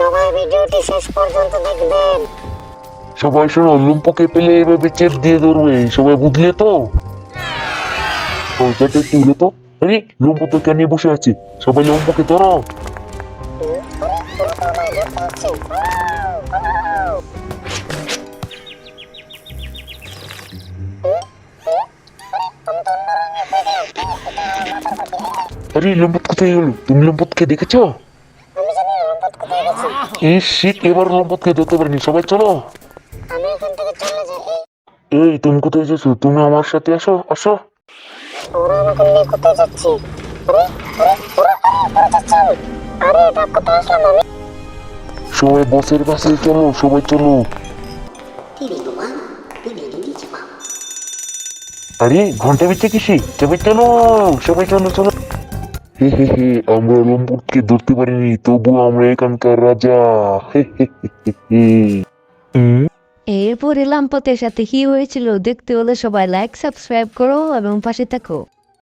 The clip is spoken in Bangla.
সবাই ভিডিওটি শেষ পর্যন্ত দেখবেন। সবাই শোনো লুম্পকে পেলে এভাবে চেপ দিয়ে ধরবে, সবাই বুঝলে তো? পয়সাটা তুলে তো। আরে লম্প তো কেন বসে আছে সবাই লম্পকে ধরো। আরে লম্পট কোথায় গেল? তুমি লম্পটকে দেখেছ? এই শীত এবার লম্পটকে ধরতে পারিনি। সবাই চলো। আমি এখান থেকে চলে যাই এই। তুমি কোথায় এসেছ তুমি আমার সাথে আসো আসো। ওরা আমাকে নিয়ে কোথায় যাচ্ছে? সবাই বসের পাশে চলো সবাই চলো। আরে ঘণ্টা বেঁচে কিসে? সবাই চলো সবাই চলো চলো। হে হে হে, আমরা লম্পুটকে ধরতে পারিনি তবু আমরা এখানকার রাজা। হে হে হে এরপরে লাম্পতের সাথে কি হয়েছিল, দেখতে হলে সবাই লাইক সাবস্ক্রাইব করো এবং পাশে থাকো।